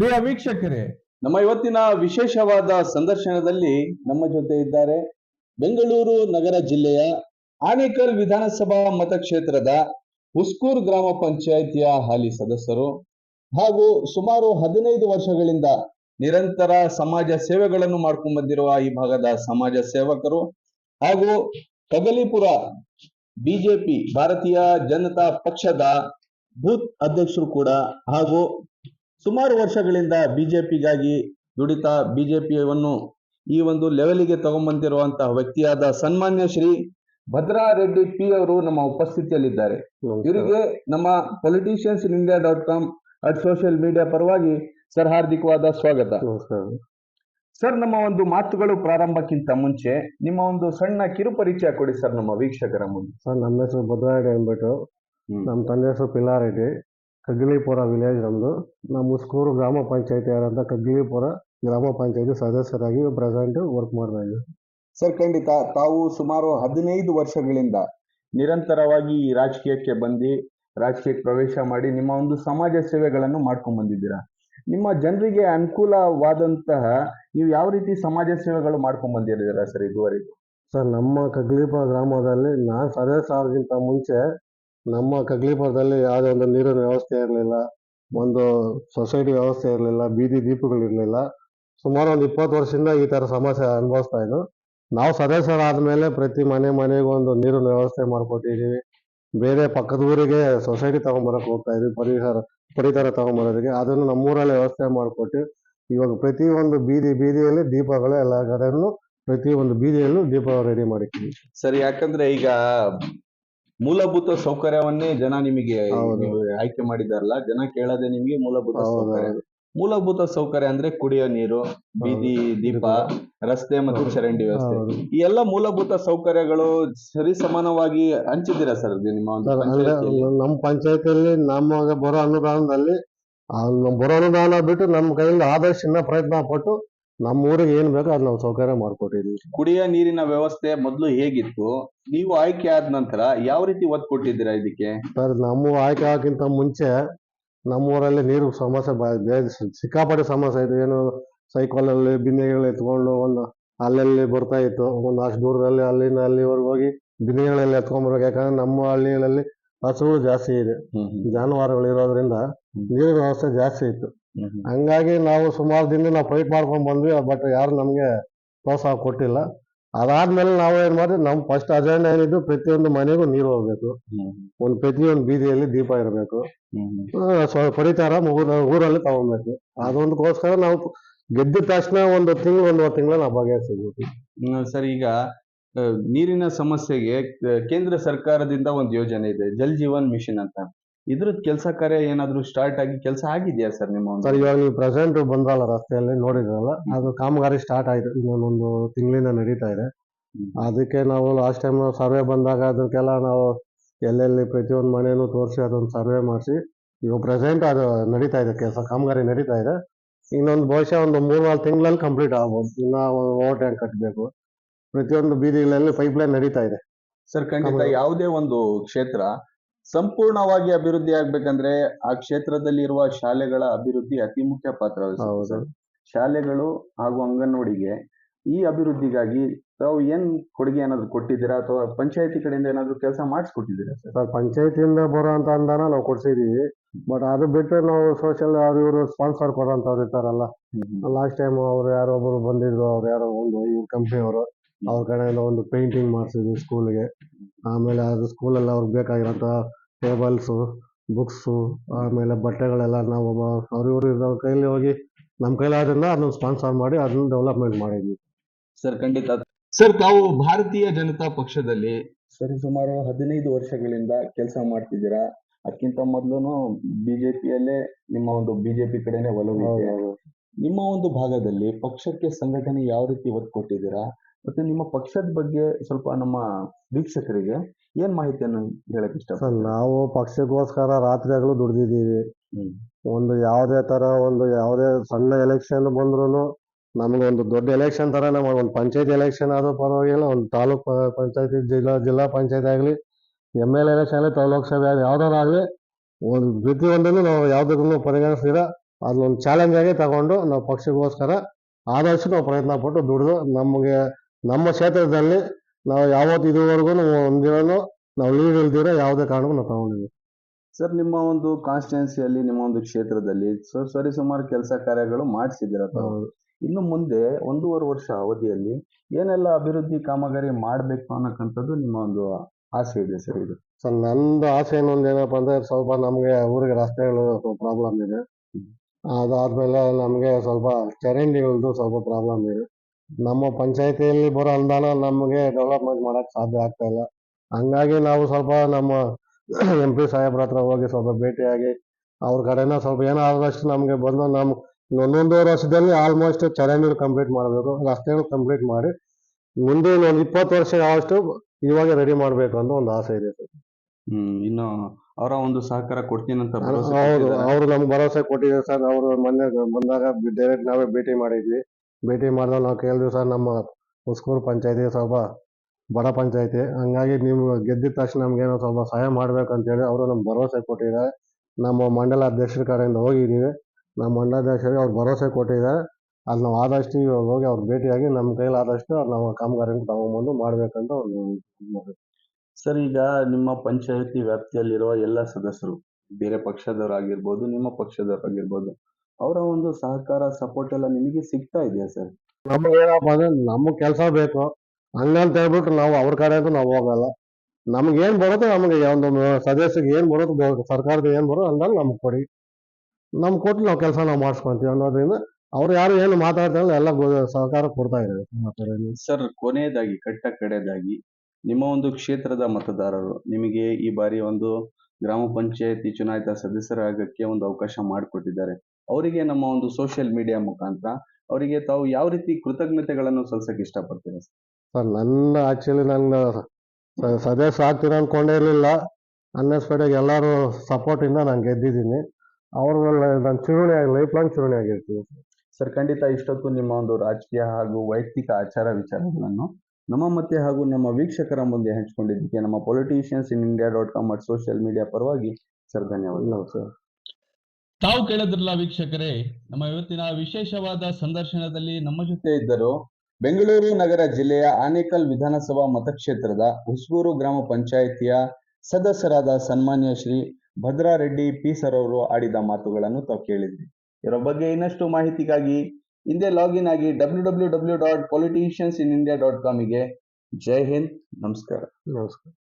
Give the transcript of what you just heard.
ಪ್ರಿಯ ವೀಕ್ಷಕರೇ, ನಮ್ಮ ಇವತ್ತಿನ ವಿಶೇಷವಾದ ಸಂದರ್ಶನದಲ್ಲಿ ನಮ್ಮ ಜೊತೆ ಇದ್ದಾರೆ ಬೆಂಗಳೂರು ನಗರ ಜಿಲ್ಲೆಯ ಆನೇಕಲ್ ವಿಧಾನಸಭಾ ಮತಕ್ಷೇತ್ರದ ಹುಸ್ಕೂರ್ ಗ್ರಾಮ ಪಂಚಾಯಿತಿಯ ಹಾಲಿ ಸದಸ್ಯರು ಹಾಗೂ ಸುಮಾರು ಹದಿನೈದು ವರ್ಷಗಳಿಂದ ನಿರಂತರ ಸಮಾಜ ಸೇವೆಗಳನ್ನು ಮಾಡ್ಕೊಂಡು ಬಂದಿರುವ ಈ ಭಾಗದ ಸಮಾಜ ಸೇವಕರು ಹಾಗೂ ಕಗಲಿಪುರ ಬಿಜೆಪಿ ಭಾರತೀಯ ಜನತಾ ಪಕ್ಷದ ಬೂತ್ ಅಧ್ಯಕ್ಷರು ಕೂಡ ಹಾಗೂ ಸುಮಾರು ವರ್ಷಗಳಿಂದ ಬಿಜೆಪಿಗಾಗಿ ದುಡಿತಾ ಬಿಜೆಪಿಯನ್ನು ಈ ಒಂದು ಲೆವೆಲಿಗೆ ತಗೊಂಡ್ಬಂದಿರುವಂತಹ ವ್ಯಕ್ತಿಯಾದ ಸನ್ಮಾನ್ಯ ಶ್ರೀ ಭದ್ರಾ ರೆಡ್ಡಿ ಪಿ ಅವರು ನಮ್ಮ ಉಪಸ್ಥಿತಿಯಲ್ಲಿದ್ದಾರೆ. ಇವರಿಗೆ ನಮ್ಮ politicians in India dot com at social media ಪರವಾಗಿ ಸರ್ ಹಾರ್ದಿಕವಾದ ಸ್ವಾಗತ. ಸರ್ ನಮ್ಮ ಒಂದು ಮಾತುಗಳು ಪ್ರಾರಂಭಕ್ಕಿಂತ ಮುಂಚೆ ನಿಮ್ಮ ಒಂದು ಸಣ್ಣ ಕಿರು ಪರಿಚಯ ಕೊಡಿ ಸರ್ ನಮ್ಮ ವೀಕ್ಷಕರ ಮುಂದೆ. ಸರ್ ನಮ್ಮ ಹೆಸರು ಭದ್ರಾರೆಡ್ಡಿ ಅಂದ್ಬಿಟ್ಟು. ಹ್ಮ್. ನಮ್ಮ ತಂದೆ ಹೆಸರು ಪಿಲ್ಲಾರೆಡ್ಡಿ. ಕಗ್ಲಿಪುರ ವಿಲೇಜ್ ನಮ್ಮದು ನಮ್ಮ ಮುಸ್ಕೂರು ಗ್ರಾಮ ಪಂಚಾಯತಿ ಆದಂಥ ಕಗ್ಲಿಪುರ ಗ್ರಾಮ ಪಂಚಾಯತಿ ಸದಸ್ಯರಾಗಿ ಪ್ರೆಸೆಂಟ್ ವರ್ಕ್ ಮಾಡ್ತಾ ಇದ್ದೀವಿ ಸರ್ ಖಂಡಿತ ತಾವು ಸುಮಾರು ಹದಿನೈದು ವರ್ಷಗಳಿಂದ ನಿರಂತರವಾಗಿ ಈ ರಾಜಕೀಯಕ್ಕೆ ಬಂದು ರಾಜಕೀಯಕ್ಕೆ ಪ್ರವೇಶ ಮಾಡಿ ನಿಮ್ಮ ಒಂದು ಸಮಾಜ ಸೇವೆಗಳನ್ನು ಮಾಡ್ಕೊಂಡ್ ಬಂದಿದ್ದೀರಾ? ನಿಮ್ಮ ಜನರಿಗೆ ಅನುಕೂಲವಾದಂತಹ ನೀವು ಯಾವ ರೀತಿ ಸಮಾಜ ಸೇವೆಗಳು ಮಾಡ್ಕೊಂಡ್ ಬಂದಿದ್ದೀರಾ ಸರ್ ಇದುವರೆಗೂ? ಸರ್ ನಮ್ಮ ಕಗ್ಲಿಪ ಗ್ರಾಮದಲ್ಲಿ ನಾನು ಸದಸ್ಯ ಆಗಿಂತ ಮುಂಚೆ ನಮ್ಮ ಕಗ್ಲಿಪುರದಲ್ಲಿ ಯಾವುದೇ ಒಂದು ನೀರಿನ ವ್ಯವಸ್ಥೆ ಇರಲಿಲ್ಲ, ಒಂದು ಸೊಸೈಟಿ ವ್ಯವಸ್ಥೆ ಇರಲಿಲ್ಲ, ಬೀದಿ ದೀಪಗಳಿರಲಿಲ್ಲ. ಸುಮಾರು ಒಂದು ಇಪ್ಪತ್ತು ವರ್ಷದಿಂದ ಈ ಥರ ಸಮಸ್ಯೆ ಅನುಭವಿಸ್ತಾ ಇದ್ದು ನಾವು ಸದಸ್ಯರಾದ ಮೇಲೆ ಪ್ರತಿ ಮನೆ ಮನೆಗೂ ಒಂದು ನೀರಿನ ವ್ಯವಸ್ಥೆ ಮಾಡ್ಕೊಟ್ಟಿದ್ದೀವಿ ಬೇರೆ ಪಕ್ಕದ ಊರಿಗೆ ಸೊಸೈಟಿ ತಗೊಂಬರಕ್ಕೆ ಹೋಗ್ತಾ ಇದ್ವಿ, ಪರಿಸರ ಪರಿಸರ ತಗೊಂಬರೋದಕ್ಕೆ ಅದನ್ನು ನಮ್ಮೂರಲ್ಲಿ ವ್ಯವಸ್ಥೆ ಮಾಡಿಕೊಟ್ಟು ಇವಾಗ ಪ್ರತಿ ಒಂದು ಬೀದಿ ಬೀದಿಯಲ್ಲಿ ದೀಪಗಳು ಎಲ್ಲ ಕಡೆಯೂ ಪ್ರತಿ ಒಂದು ಬೀದಿಯಲ್ಲೂ ದೀಪ ರೆಡಿ ಮಾಡಿದ್ದೀವಿ ಸರಿ, ಯಾಕಂದ್ರೆ ಈಗ ಮೂಲಭೂತ ಸೌಕರ್ಯವನ್ನೇ ಜನ ನಿಮಗೆ ಹೌದು. ನೀವು ಆಯ್ಕೆ ಮಾಡಿದಾರಲ್ಲ ಜನ ಕೇಳದೆ ನಿಮಗೆ ಮೂಲಭೂತ ಹೌದು, ಸೌಕರ್ಯ ಹೌದು. ಮೂಲಭೂತ ಸೌಕರ್ಯ ಅಂದ್ರೆ ಕುಡಿಯೋ ನೀರು ಬೀದಿ ದೀಪ ರಸ್ತೆ ಮತ್ತು. ಚರಂಡಿ ವ್ಯವಸ್ಥೆ ಹೌದು. ಈ ಎಲ್ಲ ಮೂಲಭೂತ ಸೌಕರ್ಯಗಳು ಸರಿ ಸಮಾನವಾಗಿ ಹಂಚಿದ್ದೀರಾ ಸರ್ ನಿಮ್ಮ ಒಂದು ಸರ್ ಅಂದ್ರೆ ಪಂಚಾಯ್ತಿಯಲ್ಲಿ? ನಮ್ಮ ಪಂಚಾಯತಿಯಲ್ಲಿ ನಮಗೆ ಬರೋ ಅನುದಾನದಲ್ಲಿ ಆ ನಮ್ ಬರೋ ಅನುದಾನ ಬಿಟ್ಟು ನಮ್ಮ ಕೈಯಿಂದ ಆದಷ್ಟು ಇನ್ನ ಪ್ರಯತ್ನ ಪಟ್ಟು ನಮ್ಮ ಊರಿಗೆ ಏನ್ ಬೇಕೋ ಅದ್ ನಾವು ಸೌಕರ್ಯ ಮಾಡ್ಕೊಟ್ಟಿದೀವಿ. ಕುಡಿಯೋ ನೀರಿನ ವ್ಯವಸ್ಥೆ ಮೊದಲು ಹೇಗಿತ್ತು? ನೀವು ಆಯ್ಕೆ ಆದ ನಂತರ ಯಾವ ರೀತಿ ಒತ್ತು ಕೊಟ್ಟಿದ್ದೀರಾ ಇದಕ್ಕೆ? ಸರ್ ನಮ್ಮ ಆಯ್ಕೆ ಆಗೋಕ್ಕಿಂತ ಮುಂಚೆ ನಮ್ಮೂರಲ್ಲಿ ನೀರು ಸಮಸ್ಯೆ ಬ- ಬೇ- ಸಿಕ್ಕಾಪಟ್ಟೆ ಸಮಸ್ಯೆ ಇತ್ತು. ಏನು ಸೈಕಲಲ್ಲಿ ಬಿಂದಿಗೆಗಳು ಎತ್ಕೊಂಡು ಒಂದು ಅಲ್ಲಲ್ಲಿ ಬರ್ತಾ ಇತ್ತು. ಒಂದು ಅಷ್ಟು ದೂರದಲ್ಲಿ ಅಲ್ಲಿಂದ ಅಲ್ಲಿವರೆಗೆ ಹೋಗಿ ಬಿಂದಿಗೆಗಳಲ್ಲಿ ಎತ್ಕೊಂಡ್ಬರ್ಬೇಕು. ಯಾಕಂದ್ರೆ ನಮ್ಮ ಹಳ್ಳಿಗಳಲ್ಲಿ ಹಸುಗಳು ಜಾಸ್ತಿ ಇದೆ. ಜಾನುವಾರುಗಳು ಇರೋದ್ರಿಂದ ನೀರಿನ ವ್ಯವಸ್ಥೆ ಜಾಸ್ತಿ ಇತ್ತು. ಹಂಗಾಗಿ ನಾವು ಸುಮಾರು ದಿನ ನಾವು ಫೈಟ್ ಮಾಡ್ಕೊಂಡು ಬಂದ್ವಿ ಬಟ್ ಯಾರು ನಮಗೆ ಪ್ರೋತ್ಸಾಹ ಕೊಟ್ಟಿಲ್ಲ. ಅದಾದ್ಮೇಲೆ ನಾವು ಏನ್ ಮಾಡಿದ್ವಿ ನಮ್ಮ ಫಸ್ಟ್ ಅಜೆಂಡಾ ಏನಿದ್ದು ಪ್ರತಿಯೊಂದು ಮನೆಗೂ ನೀರು ಹೋಗ್ಬೇಕು. ಒಂದು ಪ್ರತಿಯೊಂದು ಬೀದಿಯಲ್ಲಿ ದೀಪ ಇರಬೇಕು. ಪಡಿತಾರ ಊರ- ಊರಲ್ಲಿ ತಗೊಬೇಕು ಅದೊಂದಕ್ಕೋಸ್ಕರ ನಾವು ಗೆದ್ದ ತಕ್ಷಣ ಒಂದು ತಿಂಗಳು ಒಂದೂವರೆ ತಿಂಗಳ ನಾವು ಬಗೆಹರಿಸಿದ್ವಿ ಸರ್ ಈಗ ನೀರಿನ ಸಮಸ್ಯೆಗೆ ಕೇಂದ್ರ ಸರ್ಕಾರದಿಂದ ಒಂದು ಯೋಜನೆ ಇದೆ ಜಲ್ ಜೀವನ್ ಮಿಷನ್ ಅಂತ. ಇದ್ರ ಕೆಲಸ ಕಾರ್ಯ ಏನಾದ್ರೂ ಸ್ಟಾರ್ಟ್ ಆಗಿ ಕೆಲಸ ಆಗಿದೆಯಾ ಸರ್ ನಿಮ್ಮ ಒಂದು ಸರ್ ಇವಾಗ ನೀವು ಪ್ರೆಸೆಂಟ್ ಬಂದ್ರಲ್ಲ ರಸ್ತೆಯಲ್ಲಿ ನೋಡಿದ್ರಲ್ಲ ಅದು ಕಾಮಗಾರಿ ಸ್ಟಾರ್ಟ್ ಆಯ್ತು. ಇನ್ನೊಂದು ತಿಂಗಳಿಂದ ನಡೀತಾ ಇದೆ. ಅದಕ್ಕೆ ನಾವು ಲಾಸ್ಟ್ ಟೈಮ್ ಸರ್ವೆ ಬಂದಾಗ ಅದಕ್ಕೆಲ್ಲ ನಾವು ಎಲ್ಲೆಲ್ಲಿ ಪ್ರತಿಯೊಂದು ಮನೆಯೂ ತೋರಿಸಿ ಅದೊಂದು ಸರ್ವೆ ಮಾಡಿಸಿ ಇವಾಗ ಪ್ರೆಸೆಂಟ್ ಅದು ನಡೀತಾ ಇದೆ ಕೆಲಸ ಕಾಮಗಾರಿ ನಡೀತಾ ಇದೆ. ಇನ್ನೊಂದು ಬಹುಶಃ ಒಂದು ಮೂರು ನಾಲ್ಕು ತಿಂಗಳಲ್ಲಿ ಕಂಪ್ಲೀಟ್ ಆಗ್ಬೋದು. ಇನ್ನೂ ಓವರ್ ಟ್ಯಾಂಕ್ ಕಟ್ಟಬೇಕು ಪ್ರತಿಯೊಂದು ಬೀದಿಗಳಲ್ಲಿ ಪೈಪ್ ಲೈನ್ ನಡೀತಾ ಇದೆ. ಸರ್ ಖಂಡಿತ ಯಾವುದೇ ಒಂದು ಕ್ಷೇತ್ರ ಸಂಪೂರ್ಣವಾಗಿ ಅಭಿವೃದ್ಧಿ ಆಗ್ಬೇಕಂದ್ರೆ ಆ ಕ್ಷೇತ್ರದಲ್ಲಿ ಇರುವ ಶಾಲೆಗಳ ಅಭಿವೃದ್ಧಿ ಅತಿ ಮುಖ್ಯ ಪಾತ್ರ ವಹಿಸುತ್ತೆ ಸರ್. ಶಾಲೆಗಳು ಹಾಗೂ ಅಂಗನವಾಡಿಗೆ ಈ ಅಭಿವೃದ್ಧಿಗಾಗಿ ತಾವು ಏನ್ ಕೊಡುಗೆ ಏನಾದ್ರು ಕೊಟ್ಟಿದ್ದೀರಾ? ಅಥವಾ ಪಂಚಾಯತಿ ಕಡೆಯಿಂದ ಏನಾದ್ರು ಕೆಲಸ ಮಾಡಿಸ್ಕೊಟ್ಟಿದ್ದೀರಾ ಸರ್? ಸರ್ ಪಂಚಾಯತಿಯಿಂದ ಅಂತ ಅಂದಾನ ನಾವು ಕೊಡ್ಸಿದೀವಿ. ಬಟ್ ಅದು ಬಿಟ್ಟರೆ ನಾವು ಸೋಷಿಯಲ್ ಅವ್ರು ಇವರು ಸ್ಪಾನ್ಸರ್ ಕೊಡೋಂಥವ್ರು ಇರ್ತಾರಲ್ಲ. ಲಾಸ್ಟ್ ಟೈಮ್ ಅವ್ರು ಯಾರೋ ಒಬ್ರು ಬಂದಿದ್ರು ಅವ್ರು ಯಾರೋ ಒಂದು ಇವ್ರ ಕಂಪ್ನಿಯವರು. ಅವ್ರ ಎಲ್ಲ ಒಂದು ಪೇಂಟಿಂಗ್ ಮಾಡಿಸಿದ್ವಿ ಸ್ಕೂಲ್ಗೆ ಆಮೇಲೆ ಅದು ಸ್ಕೂಲಲ್ಲಿ ಅವ್ರಿಗೆ ಬೇಕಾಗಿರೋಂಥ ಟೇಬಲ್ಸು ಬುಕ್ಸು ಆಮೇಲೆ ಬಟ್ಟೆಗಳೆಲ್ಲ ನಾವು ಅವ್ರ ಇವರು ಇರೋ ಕೈಯಲ್ಲಿ ಹೋಗಿ ನಮ್ಮ ಕೈಲಾದ್ರಿಂದ ಅದನ್ನ ಸ್ಪಾನ್ಸರ್ ಮಾಡಿ ಅದನ್ನ ಡೆವಲಪ್ಮೆಂಟ್ ಮಾಡಿದ್ವಿ. ಸರ್ ಖಂಡಿತ. ಸರ್ ತಾವು ಭಾರತೀಯ ಜನತಾ ಪಕ್ಷದಲ್ಲಿ ಸರಿ ಸುಮಾರು ಹದಿನೈದು ವರ್ಷಗಳಿಂದ ಕೆಲಸ ಮಾಡ್ತಿದ್ದೀರಾ? ಅದಕ್ಕಿಂತ ಮೊದಲು ಬಿಜೆಪಿಯಲ್ಲೇ ನಿಮ್ಮ ಒಂದು ಬಿಜೆಪಿ ಕಡೆನೆ ಒಲವು ಇದೆ. ನಿಮ್ಮ ಒಂದು ಭಾಗದಲ್ಲಿ ಪಕ್ಷಕ್ಕೆ ಸಂಘಟನೆ ಯಾವ ರೀತಿ ಒತ್ತು ಕೊಟ್ಟಿದ್ದೀರಾ? ಮತ್ತೆ ನಿಮ್ಮ ಪಕ್ಷದ ಬಗ್ಗೆ ಸ್ವಲ್ಪ ನಮ್ಮ ವೀಕ್ಷಕರಿಗೆ ಏನ್ ಮಾಹಿತಿಯನ್ನು ಹೇಳಕ್ ಇಷ್ಟ? ಸರ್ ನಾವು ಪಕ್ಷಕ್ಕೋಸ್ಕರ ರಾತ್ರಿ ಹಗಲು ದುಡ್ದಿದ್ದೀವಿ ಒಂದು ಯಾವುದೇ ತರ ಒಂದು ಯಾವುದೇ ಸಣ್ಣ ಎಲೆಕ್ಷನ್ ಬಂದ್ರು ನಮಗೆ ಒಂದು ದೊಡ್ಡ ಎಲೆಕ್ಷನ್ ತರ ನಮಗೆ ಒಂದು ಪಂಚಾಯತ್ ಎಲೆಕ್ಷನ್ ಆದ್ರೂ ಪರವಾಗಿಲ್ಲ ಒಂದು ತಾಲೂಕ್ ಪಂಚಾಯತಿ ಜಿಲ್ಲಾ ಜಿಲ್ಲಾ ಪಂಚಾಯತ್ ಆಗಲಿ ಎಂ ಎಲ್ ಎಲೆಕ್ಷನ್ ಆಗಲಿ ತಾಲೂಕ್ ಸಭೆ ಆಗಲಿ ಯಾವ್ದಾರು ಆಗಲಿ ಒಂದು ಪ್ರತಿಯೊಂದನ್ನು ನಾವು ಯಾವ್ದಕ್ಕೂ ಪರಿಗಣಿಸಿದ ಅದನ್ನೊಂದು ಚಾಲೆಂಜ್ ಆಗಿ ತಗೊಂಡು ನಾವು ಪಕ್ಷಕ್ಕೋಸ್ಕರ ಆದಷ್ಟು ನಾವು ಪ್ರಯತ್ನ ಪಟ್ಟು ದುಡಿದು ನಮಗೆ ನಮ್ಮ ಕ್ಷೇತ್ರದಲ್ಲಿ ನಾವು ಯಾವತ್ತು ಇದುವರೆಗೂ ಒಂದಿನೂ ನಾವು ಲೀಡ್ ಇಲ್ದಿರ ಯಾವುದೇ ಕಾರಣಕ್ಕೂ ನಾವು ತಗೊಂಡಿದ್ದೀವಿ ಸರ್ ನಿಮ್ಮ ಒಂದು ಕಾನ್ಸ್ಟಿಟ್ಯೂನ್ಸಿಯಲ್ಲಿ ನಿಮ್ಮ ಒಂದು ಕ್ಷೇತ್ರದಲ್ಲಿ ಸರ್ ಸರಿ ಸುಮಾರು ಕೆಲಸ ಕಾರ್ಯಗಳು ಮಾಡಿಸಿದ್ದೀರ ತಾವು? ಇನ್ನು ಮುಂದೆ ಒಂದೂವರೆ ವರ್ಷ ಅವಧಿಯಲ್ಲಿ ಏನೆಲ್ಲ ಅಭಿವೃದ್ಧಿ ಕಾಮಗಾರಿ ಮಾಡಬೇಕು ಅನ್ನೋಕ್ಕಂಥದ್ದು ನಿಮ್ಮ ಒಂದು ಆಸೆ ಇದೆ ಸರ್ ಇದು? ಸರ್ ನಂದು ಆಸೆ ಇನ್ನೊಂದು ಏನಪ್ಪ ಅಂದ್ರೆ ಸ್ವಲ್ಪ ನಮಗೆ ಊರಿಗೆ ರಸ್ತೆಗಳು ಪ್ರಾಬ್ಲಮ್ ಇದೆ. ಅದಾದ್ಮೇಲೆ ನಮಗೆ ಸ್ವಲ್ಪ ಚರಂಡಿಗಳದ್ದು ಸ್ವಲ್ಪ ಪ್ರಾಬ್ಲಮ್ ಇದೆ. ನಮ್ಮ ಪಂಚಾಯಿತಿಯಲ್ಲಿ ಬರೋ ಅನುದಾನ ನಮಗೆ ಡೆವಲಪ್ಮೆಂಟ್ ಮಾಡಕ್ ಸಾಧ್ಯ ಆಗ್ತಾ ಇಲ್ಲ. ಹಂಗಾಗಿ ನಾವು ಸ್ವಲ್ಪ ನಮ್ಮ ಎಂ ಪಿ ಸಾಹೇಬ್ರ ಹತ್ರ ಹೋಗಿ ಸ್ವಲ್ಪ ಭೇಟಿಯಾಗಿ ಅವ್ರ ಕಡೆನ ಸ್ವಲ್ಪ ಏನೋ ಆದಷ್ಟು ನಮಗೆ ಬಂದು ನಮ್ಮ ಒಂದೊಂದೂವರೆ ವರ್ಷದಲ್ಲಿ ಆಲ್ಮೋಸ್ಟ್ ಚರಂಡಿಗಳು ಕಂಪ್ಲೀಟ್ ಮಾಡಬೇಕು ರಸ್ತೆಗಳು ಕಂಪ್ಲೀಟ್ ಮಾಡಿ ಮುಂದೆ ಒಂದು ಇಪ್ಪತ್ತು ವರ್ಷ ಆದಷ್ಟು ಇವಾಗ ರೆಡಿ ಮಾಡಬೇಕು ಅಂತ ಒಂದು ಆಸೆ ಇದೆ ಸರ್. ಹ್ಮ್ ಇನ್ನು ಅವರ ಒಂದು ಸಹಕಾರ ಕೊಡ್ತೀನಿ ಅಂತ ಭರವಸೆ ಹೌದು ಕೊಟ್ಟಿದ್ದಾರಾ? ಅವರು ನಮ್ಗೆ ಭರವಸೆ ಕೊಟ್ಟಿದ್ದಾರೆ ಸರ್. ಅವರು ಮೊನ್ನೆ ಬಂದಾಗ ಡೈರೆಕ್ಟ್ ನಾವೇ ಭೇಟಿ ಮಾಡಿದ್ವಿ. ಭೇಟಿ ಮಾಡಿದಾಗ ನಾವು ಕೇಳಿದ್ವಿ ಸರ್ ನಮ್ಮ ಹುಸ್ಕೂರು ಪಂಚಾಯತಿ ಸ್ವಲ್ಪ ಬಡ ಪಂಚಾಯತಿ. ಹಂಗಾಗಿ ನೀವು ಗೆದ್ದಿದ ತಕ್ಷಣ ನಮ್ಗೇನೋ ಸ್ವಲ್ಪ ಸಹಾಯ ಮಾಡ್ಬೇಕು ಅಂತೇಳಿ ಅವರು ನಮ್ಗೆ ಭರವಸೆ ಕೊಟ್ಟಿದ್ದಾರೆ. ನಮ್ಮ ಮಂಡಲ ಅಧ್ಯಕ್ಷರ ಕಡೆಯಿಂದ ಹೋಗಿದ್ದೀವಿ. ನಮ್ಮ ಮಂಡಲಾಧ್ಯಕ್ಷರಿಗೆ ಅವ್ರು ಭರವಸೆ ಕೊಟ್ಟಿದ್ದಾರೆ. ಅಲ್ಲಿ ನಾವು ಆದಷ್ಟು ಹೋಗಿ ಅವ್ರು ಭೇಟಿಯಾಗಿ ನಮ್ಮ ಕೈಲಿ ಆದಷ್ಟು ನಾವು ಕಾಮಗಾರಿಯನ್ನು ತಗೊಂಡ್ಬಂದು ಮಾಡ್ಬೇಕಂತ ಒಂದು ಸರ್, ಈಗ ನಿಮ್ಮ ಪಂಚಾಯತಿ ವ್ಯಾಪ್ತಿಯಲ್ಲಿರುವ ಎಲ್ಲ ಸದಸ್ಯರು, ಬೇರೆ ಪಕ್ಷದವರಾಗಿರ್ಬೋದು, ನಿಮ್ಮ ಪಕ್ಷದವರಾಗಿರ್ಬೋದು ಅವರ ಒಂದು ಸಹಕಾರ ಸಪೋರ್ಟ್ ಎಲ್ಲ ನಿಮಗೆ ಸಿಗ್ತಾ ಇದೆಯಾ ಸರ್? ನಮಗೇನಪ್ಪ ಏನಪ್ಪ ಅಂದ್ರೆ ನಮ್ಮ ಕೆಲಸ ಬೇಕು. ಹಂಗಂತ ಹೇಳ್ಬಿಟ್ಟು ನಾವು ಅವ್ರ ಕಡೆ ಅಂತ ನಾವು ಹೋಗಲ್ಲ. ನಮ್ಗೆ ಏನ್ ಬರುತ್ತೆ ನಮಗೆ ಒಂದು ಸದಸ್ಯಗೆ ಏನ್ ಬರುತ್ತೆ ಸರ್ಕಾರದ ಏನ್ ಬರುತ್ತೆ ಅಂದಾಗ ನಮ್ಗೆ ಕೊಡಿ. ನಮ್ಗೆ ಕೊಟ್ಟು ನಾವು ಕೆಲಸ ನಾವು ಮಾಡಿಸ್ಕೊಂತೀವಿ ಅನ್ನೋದ್ರಿಂದ ಅವ್ರು ಯಾರು ಏನು ಮಾತಾಡ್ತಾರೆ ಎಲ್ಲ ಗೊ- ಸಹಕಾರ ಕೊಡ್ತಾ ಇದ್ದಾರೆ. ಮಾತಾಡೋದು. ಸರ್ ಕೊನೆಯದಾಗಿ ಕಟ್ಟ ಕಡೆಯದಾಗಿ ನಿಮ್ಮ ಒಂದು ಕ್ಷೇತ್ರದ ಮತದಾರರು ನಿಮಗೆ ಈ ಬಾರಿ ಒಂದು ಗ್ರಾಮ ಪಂಚಾಯತಿ ಚುನಾಯಿತ ಸದಸ್ಯರಾಗಕ್ಕೆ ಒಂದು ಅವಕಾಶ ಮಾಡಿಕೊಟ್ಟಿದ್ದಾರೆ. ಅವರಿಗೆ ನಮ್ಮ ಒಂದು ಸೋಷಿಯಲ್ ಮೀಡಿಯಾ ಮುಖಾಂತರ ಅವರಿಗೆ ತಾವು ಯಾವ ರೀತಿ ಕೃತಜ್ಞತೆಗಳನ್ನು ಸಲ್ಲಿಸಕ್ಕೆ ಇಷ್ಟಪಡ್ತೀರಾ ಸರ್? ನನ್ನ ಆಕ್ಚುಲಿ ನನ್ನ ಸದಸ್ಯ ಆಗ್ತೀರ ಅನ್ಕೊಂಡೇ ಇರಲಿಲ್ಲ. ಅನ್ಎಕ್ಸ್ಪೆಕ್ಟೆಡ್ ಎಲ್ಲರೂ ಸಪೋರ್ಟ್ ಇಂದ ನಾನು ಗೆದ್ದಿದ್ದೀನಿ. ಅವ್ರ ನನ್ನ ಚಿರುಣಿ ಲೈಫ್ ಲಾಂಗ್ ಚಿರುಣಿ ಆಗಿರ್ತೀವಿ ಸರ್. ಖಂಡಿತ ಇಷ್ಟೊತ್ತು ನಿಮ್ಮ ಒಂದು ರಾಜಕೀಯ ಹಾಗೂ ವೈಯಕ್ತಿಕ ಆಚಾರ ವಿಚಾರಗಳನ್ನು ನಮ್ಮ ಮತ್ತೆ ಹಾಗೂ ನಮ್ಮ ವೀಕ್ಷಕರ ಮುಂದೆ ಹಂಚಿಕೊಂಡಿದ್ದಕ್ಕೆ ನಮ್ಮ politicians in India dot com ಮತ್ತು ಸೋಷಿಯಲ್ ಮೀಡಿಯಾ ಪರವಾಗಿ ಸರ್ ಧನ್ಯವಾದಗಳು. ಸರ್. ತಾವು ಕೇಳಿದ್ರಲ್ಲ ವೀಕ್ಷಕರೇ, ನಮ್ಮ ಇವತ್ತಿನ ವಿಶೇಷವಾದ ಸಂದರ್ಶನದಲ್ಲಿ ನಮ್ಮ ಜೊತೆ ಇದ್ದರು ಬೆಂಗಳೂರು ನಗರ ಜಿಲ್ಲೆಯ ಆನೇಕಲ್ ವಿಧಾನಸಭಾ ಮತಕ್ಷೇತ್ರದ ಹುಸ್ಬೂರು ಗ್ರಾಮ ಪಂಚಾಯಿತಿಯ ಸದಸ್ಯರಾದ ಸನ್ಮಾನ್ಯ ಶ್ರೀ ಭದ್ರಾರೆಡ್ಡಿ ಪಿ ಸರ್ ಅವರು ಆಡಿದ ಮಾತುಗಳನ್ನು ತಾವು ಕೇಳಿದ್ರಿ ಇದರ ಬಗ್ಗೆ ಇನ್ನಷ್ಟು ಮಾಹಿತಿಗಾಗಿ ಹಿಂದೆ ಲಾಗಿನ್ ಆಗಿ W W W dot politicians in India dot ಕಾಮಿಗೆ ಜೈ ಹಿಂದ್, ನಮಸ್ಕಾರ. ನಮಸ್ಕಾರ.